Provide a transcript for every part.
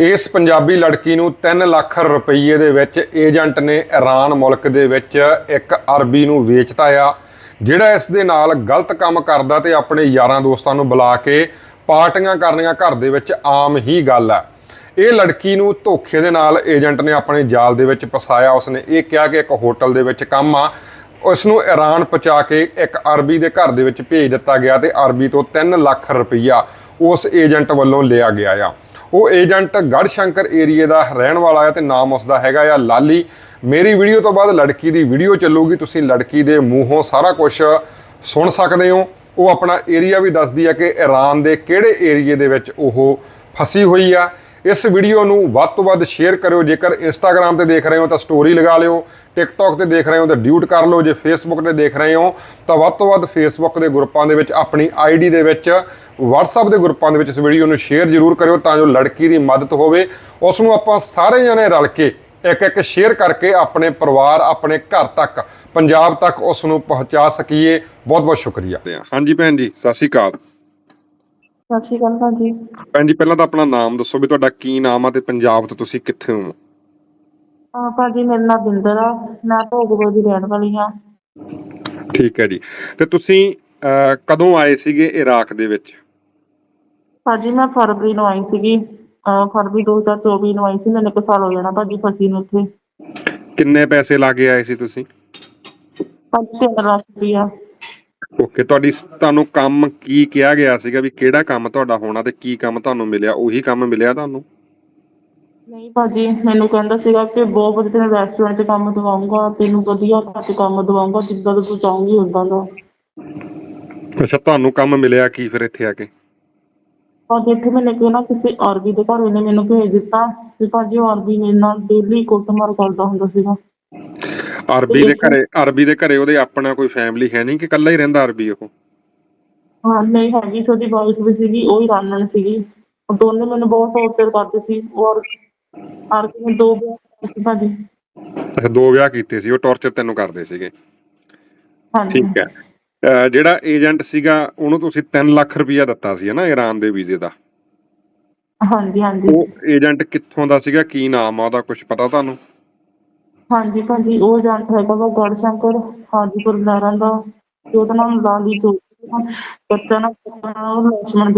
ਇਸ ਪੰਜਾਬੀ ਲੜਕੀ ਨੂੰ 3 ਲੱਖ ਰੁਪਏ ਦੇ ਵਿੱਚ ਏਜੰਟ ਨੇ ਈਰਾਨ ਮੁਲਕ ਦੇ ਵਿੱਚ ਇੱਕ ਅਰਬੀ ਨੂੰ ਵੇਚਤਾ ਆ, ਜਿਹੜਾ ਇਸ ਦੇ ਨਾਲ ਗਲਤ ਕੰਮ ਕਰਦਾ ਤੇ ਆਪਣੇ ਯਾਰਾਂ ਦੋਸਤਾਂ ਨੂੰ ਬੁਲਾ ਕੇ ਪਾਰਟੀਆਂ ਕਰਨੀਆਂ ਘਰ ਦੇ ਵਿੱਚ ਆਮ ਹੀ ਗੱਲ ਆ। ਇਹ ਲੜਕੀ ਨੂੰ ਧੋਖੇ ਦੇ ਨਾਲ ਏਜੰਟ ਨੇ ਆਪਣੇ ਜਾਲ ਦੇ ਵਿੱਚ ਫਸਾਇਆ। ਉਸਨੇ ਇਹ ਕਿਹਾ ਕਿ ਇੱਕ ਹੋਟਲ ਦੇ ਵਿੱਚ ਕੰਮ ਆ। ਉਸ ਨੂੰ ਈਰਾਨ ਪਹੁੰਚਾ ਕੇ ਇੱਕ ਅਰਬੀ ਦੇ ਘਰ ਦੇ ਵਿੱਚ ਭੇਜ ਦਿੱਤਾ ਗਿਆ ਤੇ ਅਰਬੀ ਤੋਂ 3 ਲੱਖ ਰੁਪਈਆ ਉਸ ਏਜੰਟ ਵੱਲੋਂ ਲਿਆ ਗਿਆ ਆ। ਉਹ ਏਜੰਟ ਗੜਸ਼ੰਕਰ ਏਰੀਏ ਦਾ ਰਹਿਣ ਵਾਲਾ ਹੈ ਤੇ ਨਾਮ ਉਸਦਾ ਹੈਗਾ ਆ ਲਾਲੀ। ਮੇਰੀ ਵੀਡੀਓ ਤੋਂ ਬਾਅਦ ਲੜਕੀ ਦੀ ਵੀਡੀਓ ਚੱਲੂਗੀ, ਤੁਸੀਂ ਲੜਕੀ ਦੇ ਮੂੰਹੋਂ ਸਾਰਾ ਕੁਝ ਸੁਣ ਸਕਦੇ ਹੋ। ਉਹ ਆਪਣਾ ਏਰੀਆ ਵੀ ਦੱਸਦੀ ਹੈ ਕਿ ਈਰਾਨ ਦੇ ਕਿਹੜੇ ਏਰੀਏ ਦੇ ਵਿੱਚ ਉਹ ਫਸੀ ਹੋਈ ਆ। ਇਸ ਵੀਡੀਓ ਨੂੰ ਵੱਧ ਤੋਂ ਵੱਧ ਸ਼ੇਅਰ ਕਰਿਓ। ਜੇਕਰ ਇੰਸਟਾਗ੍ਰam ਤੇ ਦੇਖ ਰਹੇ ਹੋ ਤਾਂ ਸਟੋਰੀ ਲਗਾ ਲਿਓ ਟਿਕਟੌਕ ਤੇ ਦੇਖ ਰਹੇ ਹੋ ਤਾਂ ਡਿਊਟ ਕਰ ਲਓ। ਜੇ ਫੇਸਬੁੱਕ ਤੇ ਦੇਖ ਰਹੇ ਹੋ ਤਾਂ ਵੱਧ ਤੋਂ ਵੱਧ ਫੇਸਬੁੱਕ ਦੇ ਗਰੁੱਪਾਂ ਦੇ ਵਿੱਚ, ਆਪਣੀ ਆਈਡੀ ਦੇ ਵਿੱਚ, WhatsApp ਦੇ ਗਰੁੱਪਾਂ ਦੇ ਵਿੱਚ ਇਸ ਵੀਡੀਓ ਨੂੰ ਸ਼ੇਅਰ ਜ਼ਰੂਰ ਕਰਿਓ ਤਾਂ ਜੋ ਲੜਕੀ ਦੀ ਮਦਦ ਹੋਵੇ। ਉਸ ਨੂੰ ਆਪਾਂ ਸਾਰੇ ਜਣੇ ਰਲ ਕੇ ਇੱਕ ਇੱਕ ਸ਼ੇਅਰ ਕਰਕੇ ਆਪਣੇ ਪਰਿਵਾਰ, ਆਪਣੇ ਘਰ ਤੱਕ, ਪੰਜਾਬ ਤੱਕ ਉਸ ਨੂੰ ਪਹੁੰਚਾ ਸਕੀਏ। ਬਹੁਤ ਬਹੁਤ ਸ਼ੁਕਰੀਆ। ਹਾਂਜੀ ਭੈਣ ਜੀ, ਸਤਿ ਸ਼੍ਰੀ ਅਕਾਲ। ਸਤਿ ਸ਼੍ਰੀ ਅਕਾਲ ਭਾਜੀ। ਭੈਣ ਜੀ ਪਹਿਲਾਂ ਤਾਂ ਆਪਣਾ ਨਾਮ ਦੱਸੋ ਵੀ ਤੁਹਾਡਾ ਕੀ ਨਾਮ ਆ ਤੇ ਪੰਜਾਬ ਤੋਂ ਤੁਸੀਂ ਕਿੱਥੇ ਹੋ? ਆ ਭਾਜੀ ਮੇਰਾ ਨਾਮ ਬਿੰਦਰ ਆ। ਮੈਂ ਭੋਗਪੁਰ ਦੀ ਰਹਿਣ ਵਾਲੀ ਆ ਠੀਕ ਹੈ ਜੀ। ਤੇ ਤੁਸੀਂ ਅਹ, ਕਦੋਂ ਆਏ ਸੀਗੇ ਇਰਾਕ ਦੇ ਵਿੱਚ? ਭਾਜੀ ਮੈਂ ਫਰਵਰੀ ਨੂੰ ਆਈ ਸੀਗੀ। ਅਹ ਫਰਵਰੀ 2024 ਨੂੰ ਆਈ ਸੀ। ਮੈਨੂੰ ਇੱਕ ਸਾਲ ਹੋ ਜਾਣਾ ਭਾਜੀ ਫਸੀ ਨੂੰ ਉੱਥੇ। ਕਿੰਨੇ ਪੈਸੇ ਲਾ ਕੇ ਆਏ ਸੀ ਤੁਸੀਂ? ਭਾਜੀ ਤਿੰਨ ਲੱਖ ਰੁਪਈਆ। ਓਕੇ ਤੁਹਾਡੀ ਤੁਹਾਨੂੰ ਕੰਮ ਕੀ ਕਿਹਾ ਗਿਆ ਸੀਗਾ ਵੀ ਕਿਹੜਾ ਕੰਮ ਤੁਹਾਡਾ ਹੋਣਾ ਤੇ ਕੀ ਕੰਮ ਤੁਹਾਨੂੰ ਮਿਲਿਆ? ਉਹੀ ਕੰਮ ਮਿਲਿਆ ਤੁਹਾਨੂੰ? ਨਹੀਂ ਭਾਜੀ ਮੈਨੂੰ ਕਹਿੰਦਾ ਸੀਗਾ ਕਿ ਬਹੁਤ ਵਧੀਆ ਤੈਨੂੰ ਰੈਸਟੋਰੈਂਟ 'ਚ ਕੰਮ ਦਵਾਉਂਗਾ ਤੈਨੂੰ ਵਧੀਆ ਘਰ 'ਚ ਕੰਮ ਦਵਾਉਂਗਾ ਜਿੱਦਾਂ ਦਾ ਤੂੰ ਚਾਹੂੰਗੀ ਉਦਾਂ ਦਾ। ਅੱਛਾ ਤੁਹਾਨੂੰ ਕੰਮ ਮਿਲਿਆ ਕੀ ਫਿਰ ਇੱਥੇ ਆ ਕੇ? ਭਾਜੀ ਇੱਥੇ ਮੈਨੇ ਕਿ ਨਾ ਕਿਸੇ ਅਰਬੀ ਦੇ ਘਰ ਉਹਨੇ ਮੈਨੂੰ ਭੇਜ ਦਿੱਤਾ। ਤੇ ਭਾਜੀ ਅਰਬੀ ਮੇਰੇ ਨਾਲ ਡੇਲੀ ਕੁੱਟਮਾਰ ਕਰਦਾ ਹੁੰਦਾ ਸੀਗਾ। ਅਰਬੀ ਦੇ ਘਰੇ ਅਰਬੀ ਦੇ ਘਰੇ ਉਹਦੇ ਆਪਣਾ ਕੋਈ ਫੈਮਿਲੀ ਹੈ ਨਹੀਂ ਕਿ ਇਕੱਲਾ ਹੀ ਰਹਿੰਦਾ ਅਰਬੀ ਉਹ? ਹਾਂ ਨਹੀਂ ਹੈਗੀ ਸੀ ਉਹਦੀ ਵਾਈਫ ਵੀ ਸੀਗੀ ਉਹ ਹੀ ਰਾਨਣ ਸੀਗੀ। ਉਹ ਦੋਨੇ ਮੈਨੂੰ ਬਹੁਤ ਟੌਰਚਰ ਕਰਦੇ ਸੀ ਔਰ ਔਰ ਮੈਂ ਦੋ ਵਿਆਹ ਕੀਤੇ ਸੀ ਭਾਜੀ। ਅੱਛਾ ਦੋ ਵਿਆਹ ਕੀਤੇ ਸੀ ਉਹ ਟੌਰਚਰ ਤੈਨੂੰ ਕਰਦੇ ਸੀਗੇ। ਹਾਂਜੀ। ਠੀਕ ਹੈ। ਅਹ ਜਿਹੜਾ ਏਜੰਟ ਸੀਗਾ ਉਹਨੂੰ ਤੁਸੀਂ 3 ਲੱਖ ਰੁਪਇਆ ਦਿੱਤਾ ਸੀ ਨਾ ਈਰਾਨ ਦੇ ਵੀਜ਼ੇ ਦਾ? ਹਾਂਜੀ ਹਾਂਜੀ। ਉਹ ਏਜੰਟ ਕਿੱਥੋਂ ਦਾ ਸੀਗਾ ਕੀ ਨਾਮ ਆ ਉਹਦਾ ਕੁਝ ਪਤਾ ਤੁਹਾਨੂੰ? ਹਾਂਜੀ ਭਾਜੀ ਉਹ ਏਜੰਟ ਹੈਗਾ ਵਾ ਗੜਸ਼ੰਕਰ ਹਾਜੀਪੁਰ ਲਹਿਰਾਂ ਦਾ ਤੇ ਉਹਦਾ ਲਾਲੀ ਚੌਧਰੀ ਆ। ਨਾ ਪਤਾ ਨਾ ਉਹ ਲక్ష్మణ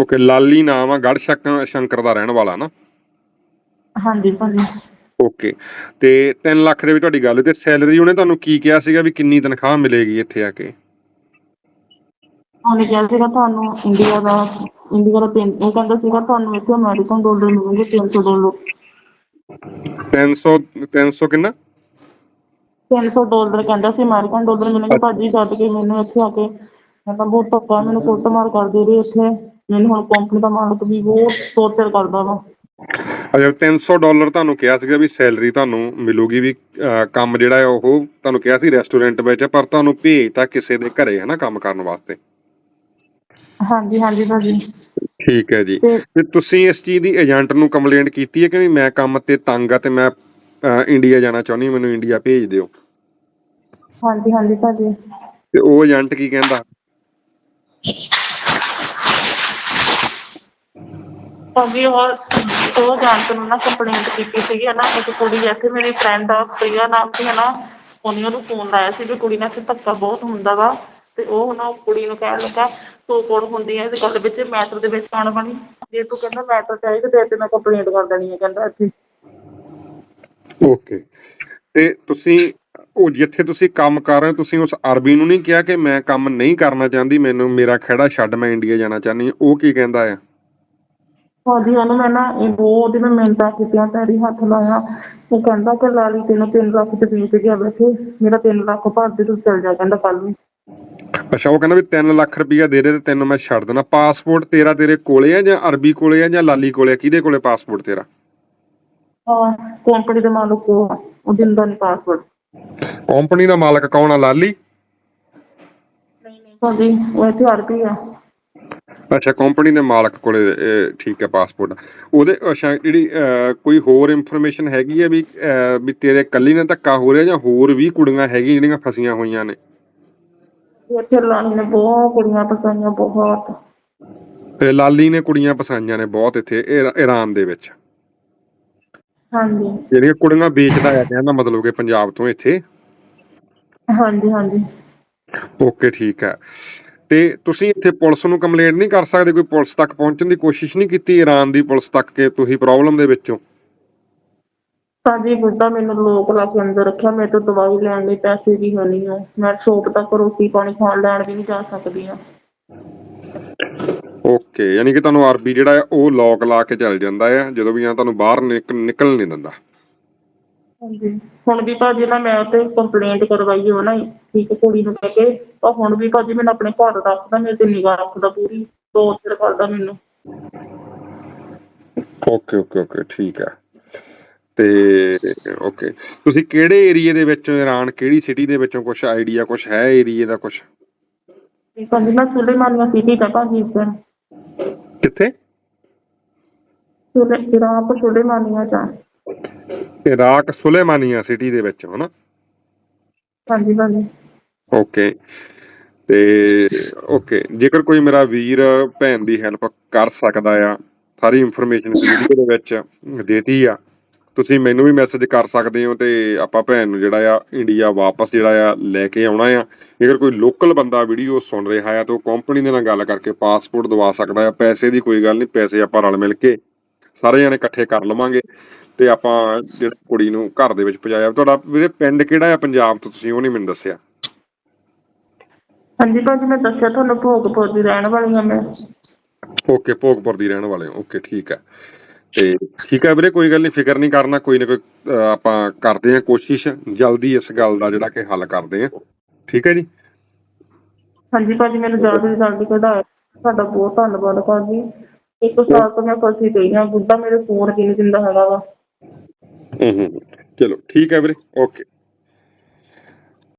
ਓਕੇ ਲਾਲੀ ਨਾਮ ਆ ਗੜ ਸ਼ੰਕਰ ਦਾ ਰਹਿਣ ਵਾਲਾ ਨਾ? ਹਾਂਜੀ ਭਾਜੀ ਓਕੇ ਤੇ 3 ਲੱਖ ਦੇ ਵਿੱਚ ਤੁਹਾਡੀ ਗੱਲ ਤੇ ਸੈਲਰੀ ਉਹਨੇ ਤੁਹਾਨੂੰ ਕੀ ਕਿਹਾ ਸੀਗਾ ਵੀ ਕਿੰਨੀ ਤਨਖਾਹ ਮਿਲੇਗੀ ਇੱਥੇ ਆ ਕੇ? ਉਹਨੇ ਕਿਹਾ ਸੀਗਾ ਤੁਹਾਨੂੰ ਇੰਡੀਆ ਦਾ ਇੰਡੀਆ ਦਾ ਤਿੰਨ ਉਹ ਕਹਿੰਦਾ ਸੀਗਾ ਤੁਹਾਨੂੰ ਇੱਥੇ ਅਮਰੀਕਨ ਡਾਲਰ ਮਿਲਣਗੇ 300 ਡਾਲਰ। 300 300 ਕਿੰਨਾ? 300 ਡਾਲਰ ਕਹਿੰਦਾ ਸੀ ਅਮਰੀਕਨ ਡਾਲਰ ਮਿਲਣਗੇ ਭਾਜੀ ਜਦ ਕੇ ਮੈਨੂੰ ਇੱਥੇ ਆ ਕੇ। ਮੈਂ ਤਾਂ ਬਹੁਤ ਧੱਕਾ ਮੈਨੂੰ ਕੁੱਟਮਾਰ ਕਰਦੇ ਰਹੇ ਇੱਥੇ। ਮੈਨੂੰ ਹੁਣ ਕੰਪਨੀ ਦਾ ਮਾਲਕ ਵੀ ਬਹੁਤ ਟੌਰਚਰ ਕਰਦਾ ਵਾ। ਅੱਛਾ 300 ਡਾਲਰ ਤੁਹਾਨੂੰ ਕਿਹਾ ਸੀਗਾ ਵੀ ਸੈਲਰੀ ਤੁਹਾਨੂੰ ਮਿਲੂਗੀ ਵੀ ਅਹ, ਕੰਮ ਜਿਹੜਾ ਹੈ ਉਹ ਤੁਹਾਨੂੰ ਕਿਹਾ ਸੀ ਰੈਸਟੋਰੈਂਟ ਵਿੱਚ ਪਰ ਤੁਹਾਨੂੰ ਭੇਜਤਾ ਕਿਸੇ ਦੇ ਘਰੇ ਹੈ ਨਾ ਕੰਮ ਕਰਨ ਵਾਸਤੇ? ਹਾਂਜੀ ਹਾਂਜੀ ਭਾਜੀ। ਠੀਕ ਹੈ ਜੀ। ਤੇ ਤੇ ਤੁਸੀਂ ਇਸ ਚੀਜ਼ ਦੀ ਏਜੰਟ ਨੂੰ ਕੰਪਲੇਂਟ ਕੀਤੀ ਹੈ ਕਿ ਵੀ ਮੈਂ ਕੰਮ ਤੇ ਤੰਗ ਆ ਤੇ ਮੈਂ ਅਹ, ਇੰਡੀਆ ਜਾਣਾ ਚਾਹੁੰਦੀ ਹਾਂ, ਮੈਨੂੰ ਇੰਡੀਆ ਭੇਜ ਦਿਓ? ਹਾਂਜੀ ਹਾਂਜੀ ਭਾਜੀ। ਤੇ ਉਹ ਏਜੰਟ ਕੀ ਕਹਿੰਦਾ? ਭਾਜੀ ਉਹ ਉਹ ਜਾਣਤ ਨੂੰ ਨਾ ਕੰਪਲੇਂਟ ਕੀਤੀ ਸੀਗੀ ਨਾ ਇੱਕ ਕੁੜੀ ਇੱਥੇ ਮੇਰੀ ਫਰੈਂਡ ਆ ਪ੍ਰਿਆ ਨਾਮ ਦੀ ਹੈ ਨਾ ਉਹਨੇ ਉਹਨੂੰ ਫੋਨ ਲਾਇਆ ਸੀ ਵੀ ਕੁੜੀ ਨਾਲ ਇੱਥੇ ਧੱਕਾ ਬਹੁਤ ਹੁੰਦਾ ਵਾ। ਤੇ ਉਹ ਨਾ ਕੁੜੀ ਨੂੰ ਕਹਿਣ ਲੱਗਾ ਤੂੰ ਕੋਲ ਹੁੰਦੀ ਹੈ ਇਸ ਗੱਲ ਵਿੱਚ ਮੈਟਰ ਦੇ ਵਿੱਚ ਆਣ ਬਣੀ? ਜੇ ਤੂੰ ਕਹਿੰਦਾ ਮੈਟਰ ਚਾਹੀਦਾ ਤੇ ਤੇ ਮੈਂ ਕੰਪਲੇਂਟ ਕਰ ਦੇਣੀ ਹੈ ਕਹਿੰਦਾ ਇੱਥੇ। ਓਕੇ ਤੇ ਤੁਸੀਂ ਉਹ ਜਿੱਥੇ ਤੁਸੀਂ ਕੰਮ ਕਰ ਰਹੇ ਹੋ ਤੁਸੀਂ ਉਸ ਅਰਬੀ ਨੂੰ ਨਹੀਂ ਕਿਹਾ ਕਿ ਮੈਂ ਕੰਮ ਨਹੀਂ ਕਰਨਾ ਚਾਹੁੰਦੀ ਮੈਨੂੰ ਮੇਰਾ ਖਹਿੜਾ ਛੱਡ ਮੈਂ ਇੰਡੀਆ ਜਾਣਾ ਚਾਹੁੰਦੀ ਹਾਂ। ਉਹ ਕੀ ਕਹਿੰਦਾ ਆ? ਭਾਜੀ ਉਹਨੂੰ ਮੈਂ ਨਾ ਇਹ ਬਹੁਤ ਮੈਂ ਮਿਹਨਤਾਂ ਕੀਤੀਆਂ ਪੈਰੀ ਹੱਥ ਲਾਇਆ। ਉਹ ਕਹਿੰਦਾ ਕਿ ਲਾਲੀ ਤੈਨੂੰ 3 ਲੱਖ ਤੇ ਵੇਚ ਗਿਆ ਵੈਸੇ ਮੇਰਾ 3 ਲੱਖ ਭਰ ਦੇ ਤੂੰ ਚਲ ਜਾ ਕਹਿੰਦਾ ਕੱਲ ਨੂੰ। ਅੱਛਾ ਉਹ ਕਹਿੰਦਾ ਵੀ 3 ਲੱਖ ਰੁਪਇਆ ਦੇ ਦੇ ਤੇ ਤੈਨੂੰ ਮੈਂ ਛੱਡ ਦੇਣਾ ਪਾਸਪੋਰਟ ਤੇਰਾ ਤੇਰੇ ਕੋਲੇ ਆ ਜਾਂ ਅਰਬੀ ਕੋਲੇ ਆ ਜਾਂ ਲਾਲੀ ਕੋਲੇ ਆ? ਕਿਹਦੇ ਕੋਲੇ ਪਾਸਪੋਰਟ ਤੇਰਾ? ਹਾਂ ਕੰਪਨੀ ਦੇ ਮਾਲਕ ਕੋ ਉਹ ਦਿੰਦਾ ਨਹੀਂ ਪਾਸਵਰਡ ਕੰਪਨੀ ਦਾ ਮਾਲਕ ਕੌਣ ਆ ਲਾਲੀ? ਨਹੀਂ ਨਹੀਂ ਭਾਜੀ ਉਹ ਇੱਥੇ ਅਰਬੀ ਆ। ਅੱਛਾ ਕੰਪਨੀ ਦੇ ਮਾਲਕ ਕੋਲੇ ਇਹ, ਠੀਕ ਹੈ ਪਾਸਪੋਰਟ ਉਹਦੇ ਅੱਛਾ ਜਿਹੜੀ ਅਹ, ਕੋਈ ਹੋਰ ਇਨਫੋਰਮੇਸ਼ਨ ਹੈਗੀ ਹੈ ਵੀ ਅਹ, ਵੀ ਤੇਰੇ ਇਕੱਲੀ ਨਾਲ ਧੱਕਾ ਹੋ ਰਿਹਾ ਜਾਂ ਹੋਰ ਵੀ ਕੁੜੀਆਂ ਹੈਗੀਆਂ ਜਿਹੜੀਆਂ ਫਸੀਆਂ ਹੋਈਆਂ ਨੇ? ਨੇ ਬਹੁਤ ਕੁੜੀਆਂ ਪਸਾਈਆਂ ਬਹੁਤ। ਇਹ ਲਾਲੀ ਨੇ ਕੁੜੀਆਂ ਪਸਾਈਆਂ ਨੇ ਬਹੁਤ ਇੱਥੇ ਇਰਾ- ਈਰਾਨ ਦੇ ਵਿੱਚ। ਹਾਂਜੀ। ਜਿਹੜੀਆਂ ਕੁੜੀਆਂ ਵੇਚਦਾ ਆ ਕਹਿੰਦਾ ਮਤਲਬ ਕਿ ਪੰਜਾਬ ਤੋਂ ਇੱਥੇ। ਹਾਂਜੀ ਹਾਂਜੀ। ਓਕੇ ਠੀਕ ਹੈ। ਤੇ ਤੁਸੀਂ ਇੱਥੇ ਪੁਲਿਸ ਨੂੰ ਕੰਪਲੇਂਟ ਨਹੀਂ ਕਰ ਸਕਦੇ ਕੋਈ ਪੁਲਿਸ ਤੱਕ ਪਹੁੰਚਣ ਦੀ ਕੋਸ਼ਿਸ਼ ਨਹੀਂ ਕੀਤੀ ਈਰਾਨ ਦੀ ਪੁਲਿਸ ਤੱਕ ਕਿ ਤੁਸੀਂ ਪ੍ਰੋਬਲਮ ਦੇ ਵਿੱਚੋਂ? ਭਾਜੀ ਬੁੱਢਾ ਮੈਨੂੰ ਲੋਕ ਲਾ ਕੇ ਅੰਦਰ ਰੱਖਿਆ ਮੇਰੇ ਤੋਂ ਦਵਾਈ ਲੈਣ ਲਈ ਪੈਸੇ ਵੀ ਹੈ ਨਹੀਂ ਹੋ ਮੈਂ ਸ਼ੋਪ ਤੱਕ ਰੋਟੀ ਪਾਣੀ ਖਾਣ ਲੈਣ ਵੀ ਨਹੀਂ ਜਾ ਸਕਦੀ ਆ। ਓਕੇ ਯਾਨੀ ਕਿ ਤੁਹਾਨੂੰ ਆਰਬੀ ਜਿਹੜਾ ਹੈ ਉਹ ਲੋਕ ਲਾ ਕੇ ਚੱਲ ਜਾਂਦਾ ਹੈ ਜਦੋਂ ਵੀ ਆ ਤੁਹਾਨੂੰ ਬਾਹਰ ਨਿਕ- ਨਿਕਲਣ ਨਹੀਂ ਦਿੰਦਾ। ਹਾਂਜੀ। ਹੁਣ ਵੀ ਭਾਜੀ ਨਾ ਮੈਂ ਤੇ ਕੰਪਲੇਂਟ ਕਰਵਾਈ ਹੋ ਨਾ ਠੀਕ ਹੈ ਕੁੜੀ ਨੂੰ ਕਹਿ ਕੇ। ਤਾਂ ਹੁਣ ਵੀ ਭਾਜੀ ਮੈਨੂੰ ਆਪਣੇ ਘਰ ਰੱਖਦਾ ਮੇਰੇ ਤੇ ਨਿਗਾਹ ਰੱਖਦਾ ਪੂਰੀ ਟੌਰਚਰ ਕਰਦਾ ਮੈਨੂੰ। ਓਕੇ ਓਕੇ ਓਕੇ ਠੀਕ ਹੈ। ਤੇ ਓਕੇ ਤੁਸੀਂ ਕਿਹੜੇ ਏਰੀਏ ਦੇ ਵਿੱਚੋਂ ਈਰਾਨ ਕਿਹੜੀ ਸਿਟੀ ਦੇ ਵਿੱਚੋਂ ਕੁਝ ਆਈਡੀਆ ਕੁਝ ਹੈ ਏਰੀਏ ਦਾ ਕੁਝ ਮੈਂ ਸੁਲੇਮਾਨੀਆ ਸਿਟੀ ਦਾ ਭਾਜੀ ਕਿੱਥੇ? ਸੁਲੇ ਇਰਾਕ ਸੁਲੇਮਾਨੀਆ ਚ। ਆ। ਇਰਾਕ ਸੁਲੇਮਾਨੀਆ ਸਿਟੀ ਦੇ ਵਿੱਚ ਹਨਾ? ਹਾਂਜੀ ਭਾਜੀ। ਓਕੇ ਤੇ ਓਕੇ ਜੇਕਰ ਕੋਈ ਮੇਰਾ ਵੀਰ ਭੈਣ ਦੀ ਹੈਲਪ ਕਰ ਸਕਦਾ ਆ ਸਾਰੀ ਇਨਫੋਰਮੇਸ਼ਨ ਵੀਡੀਓ ਦੇ ਵਿੱਚ ਦੇਤੀ ਆ। ਤੁਸੀਂ ਮੈਨੂੰ ਵੀ ਮੈਸੇਜ ਕਰ ਸਕਦੇ ਹੋ ਤੇ ਆਪਾਂ ਭੈਣ ਨੂੰ ਜਿਹੜਾ ਆ ਇੰਡੀਆ ਵਾਪਸ ਜਿਹੜਾ ਆ ਲੈ ਕੇ ਆਉਣਾ ਆ। ਜੇਕਰ ਕੋਈ ਲੋਕਲ ਬੰਦਾ ਵੀਡੀਓ ਸੁਣ ਰਿਹਾ ਆ ਤਾਂ ਉਹ ਕੰਪਨੀ ਦੇ ਨਾਲ ਗੱਲ ਕਰਕੇ ਪਾਸਪੋਰਟ ਦਵਾ ਸਕਦਾ ਆ। ਪੈਸੇ ਦੀ ਕੋਈ ਗੱਲ ਨਹੀਂ ਪੈਸੇ ਆਪਾਂ ਰਲ ਮਿਲ ਕੇ ਸਾਰੇ ਜਣੇ ਇਕੱਠੇ ਕਰ ਲਵਾਂਗੇ ਤੇ ਆਪਾਂ ਜਿਹੜੀ ਕੁੜੀ ਨੂੰ ਘਰ ਦੇ ਵਿੱਚ ਪਹੁੰਚਾਇਆ। ਤੁਹਾਡਾ ਵੀਰੇ ਪਿੰਡ ਕਿਹੜਾ ਆ? ਪੰਜਾਬ ਤੋਂ ਤੁਸੀਂ ਉਹ ਨਹੀਂ ਮੈਨੂੰ ਦੱਸਿਆ। ਹਾਂਜੀ ਭਾਜੀ ਮੈਂ ਦੱਸਿਆ ਤੁਹਾਨੂੰ ਭੋਗਪੁਰ ਦੀ ਰਹਿਣ ਵਾਲੀ ਹਾਂ ਮੈਂ। ਓਕੇ ਭੋਗਪੁਰ ਦੀ ਰਹਿਣ ਵਾਲੇ ਹੋ। ਓਕੇ ਠੀਕ ਹੈ ਤੇ ਠੀਕ ਹੈ ਵੀਰੇ ਕੋਈ ਗੱਲ ਨਹੀਂ ਫਿਕਰ ਨਹੀਂ ਕਰਨਾ ਕੋਈ ਨਾ ਕੋਈ ਆਪਾਂ ਕਰਦੇ ਹਾਂ ਕੋਸ਼ਿਸ਼ ਜਲਦੀ ਇਸ ਗੱਲ ਦਾ ਜਿਹੜਾ ਕਿ ਹੱਲ ਕਰਦੇ ਹਾਂ। ਠੀਕ ਹੈ ਜੀ? ਹਾਂਜੀ ਭਾਜੀ ਮੈਨੂੰ ਜਲਦੀ ਤੋਂ ਜਲਦੀ ਕਢਾਇਆ ਤੁਹਾਡਾ ਬਹੁਤ ਧੰਨਵਾਦ ਭਾਜੀ। ਇੱਕ ਸਾਲ ਤੋਂ ਮੈਂ ਫਸੀ ਪਈ ਹਾਂ ਬੁੱਢਾ ਮੇਰੇ ਫੋਨ ਵੀ ਨਹੀਂ ਦਿੰਦਾ ਹੈਗਾ ਵਾ। ਹੂੰ ਹੂੰ। ਚਲੋ ਠੀਕ ਹੈ ਵੀਰੇ ਓਕੇ।